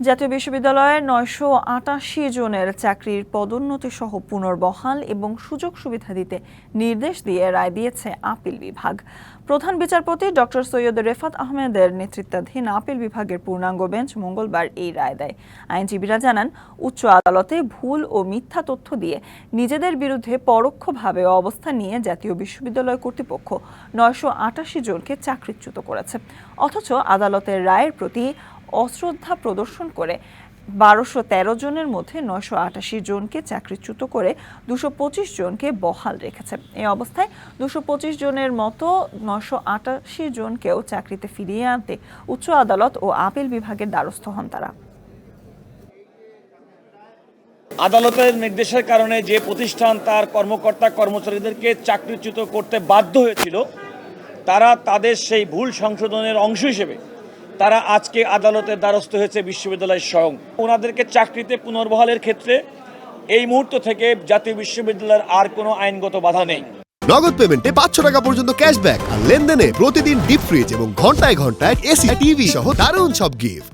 জাতীয় বিশ্ববিদ্যালয়ের নয়শো আটাশি জনের চাকরির পদোন্নতি সহ পুনর্বহাল এবং সুযোগ সুবিধা দিতে নির্দেশ দিয়ে রায় দিয়েছে আপিল বিভাগ। প্রধান বিচারপতি ডক্টর সৈয়দ রেফাত আহমেদের নেতৃত্বাধীন আপিল বিভাগের পূর্ণাঙ্গ বেঞ্চ মঙ্গলবার এই রায় দেয়। আইনজীবীরা জানান, উচ্চ আদালতে ভুল ও মিথ্যা তথ্য দিয়ে নিজেদের বিরুদ্ধে পরোক্ষভাবে অবস্থান নিয়ে জাতীয় বিশ্ববিদ্যালয় কর্তৃপক্ষ নয়শো আটাশি জনকে চাকরিচ্যুত করেছে। অথচ আদালতের রায়ের প্রতি অশ্রদ্ধা প্রদর্শন করে বারোশো তেরো জনের মধ্যে নয়শো আটাশি জনকে চাকরিচ্যুত করে দুশো পঁচিশ জনকে বহাল রেখেছে। এই অবস্থায় দুশো পঁচিশ জনের মতো নশো আটাশি জনকেও চাকরিতে ফিরিয়ে আনতে উচ্চ আদালত ও আপিল বিভাগের দ্বারস্থ হন তারা। আদালতের নির্দেশের কারণে যে প্রতিষ্ঠান তার কর্মকর্তা কর্মচারীদেরকে চাকরিচ্যুত করতে বাধ্য হয়েছিল, তারা তাদের সেই ভুল সংশোধনের অংশ হিসেবে তারা আজকে আদালতের দ্বারস্থ হয়েছে বিশ্ববিদ্যালয় স্বয়ং। ওনাদেরকে চাকরিতে পুনর্বহালের ক্ষেত্রে এই মুহূর্ত থেকে জাতীয় বিশ্ববিদ্যালয়ের আর কোনো আইনগত বাধা নেই। নগদ পেমেন্টে পাঁচশো টাকা পর্যন্ত ক্যাশব্যাক আর লেনদেনে প্রতিদিন ডিপ ফ্রিজ এবং ঘন্টায় ঘন্টায় এসি, টিভি সহ দারুণ সব গিফট